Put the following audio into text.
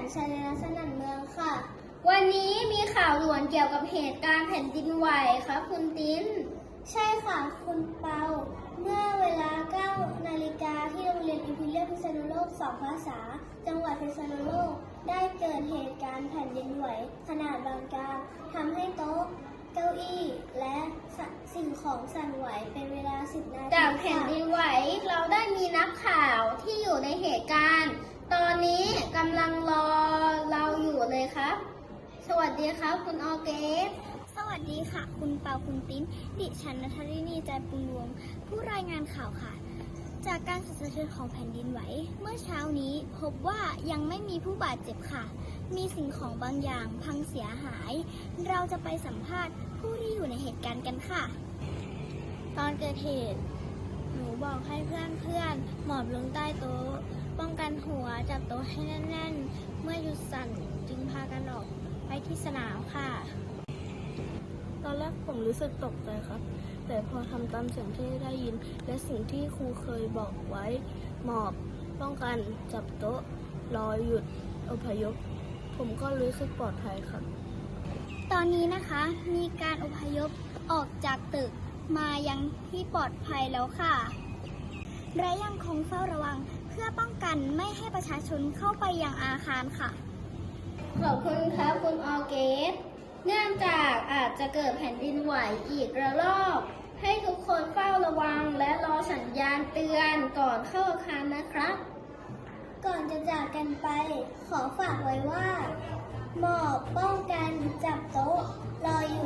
นชัยนสนั่นเมืองค่ะ วันนี้มีข่าวด่วนเกี่ยวกับเหตุการณ์แผ่นดินไหวครับคุณติ้น ใช่ค่ะคุณเปา เมื่อเวลา 9 นาฬิกาที่โรงเรียนอิมพีเรียลพิษณุโลกสองภาษา จังหวัดพิษณุโลก ได้เกิดเหตุการณ์แผ่นดินไหว ขนาดบางกลางทำให้โต๊ะเก้าอี้และสิ่งของสั่นไหวเป็นเวลา 10 นาทีจากแผ่นดินค่ะไหวเราได้มีนักข่าว ที่อยู่ในเหตุการณ์ ตอนนี้กำลังรอเราอยู่เลยครับ สวัสดีครับ คุณออเกสสวัสดีค่ะ คุณเปาคุณติ้น ดิฉันนัทรินีใจปุงรวง ผู้รายงานข่าวค่ะ จากการสั่นสะเทือนของแผ่นดินไหว เมื่อเช้านี้พบว่ายังไม่มีผู้บาดเจ็บค่ะ มีสิ่งของบางอย่างพังเสียหาย เราจะไปสัมภาษณ์ผู้ที่อยู่ในเหตุการณ์กันค่ะ ตอนเกิดเหตุ บอกให้เพื่อนๆ หมอบลงใต้โต๊ะ ป้องกันหัวจับโต๊ะให้แน่นๆ เมื่อหยุดสั่นจึงพากันออกไปที่สนามค่ะ ตอนแรกผมรู้สึกตกใจครับ แต่พอทำตามเสียงที่ได้ยิน และสิ่งที่ครูเคยบอกไว้ หมอบ ป้องกันจับโต๊ะ รอหยุดอพยพ ผมก็รู้สึกปลอดภัยครับ ตอนนี้นะคะมีการอพยพออกจากตึกมายังที่ปลอดภัยแล้วค่ะ และยังคงเฝ้าระวังเพื่อป้องกันไม่ให้ประชาชนเข้าไปยังอาคารค่ะ ขอบคุณครับคุณออร์เกสเนื่องจากอาจจะเกิดแผ่นดินไหวอีกระลอก ให้ทุกคนเฝ้าระวังและรอสัญญาณเตือนก่อนเข้าอาคารนะครับ ก่อนจะจากกันไป ขอฝากไว้ว่า หมอบป้องกันจับโต๊ะรอหยุดและอพยพไว้เพื่อความปลอดภัย